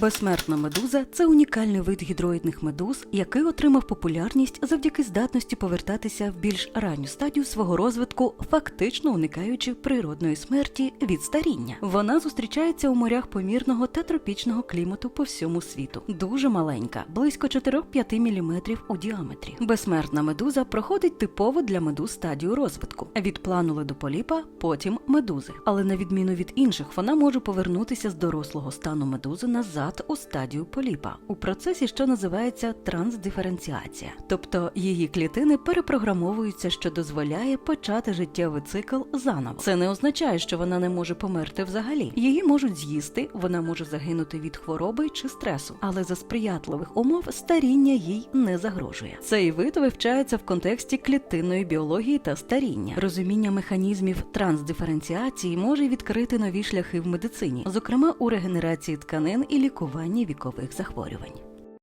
Безсмертна медуза це унікальний вид гідроїдних медуз, який отримав популярність завдяки здатності повертатися в більш ранню стадію свого розвитку, фактично уникаючи природної смерті від старіння. Вона зустрічається у морях помірного та тропічного клімату по всьому світу. Дуже маленька, близько 4-5 мм у діаметрі. Безсмертна медуза проходить типово для медуз стадію розвитку від планули до поліпа, потім медузи. Але на відміну від інших, вона може повернутися з дорослого стану медузи назад у стадію поліпа у процесі, що називається трансдиференціація, тобто її клітини перепрограмовуються, що дозволяє почати життєвий цикл заново. Це не означає, що вона не може померти взагалі. Її можуть з'їсти, вона може загинути від хвороби чи стресу, але за сприятливих умов старіння їй не загрожує. Цей вид вивчається в контексті клітинної біології та старіння. Розуміння механізмів трансдиференціації може відкрити нові шляхи в медицині, зокрема у регенерації тканин і лікуванні вікових захворювань.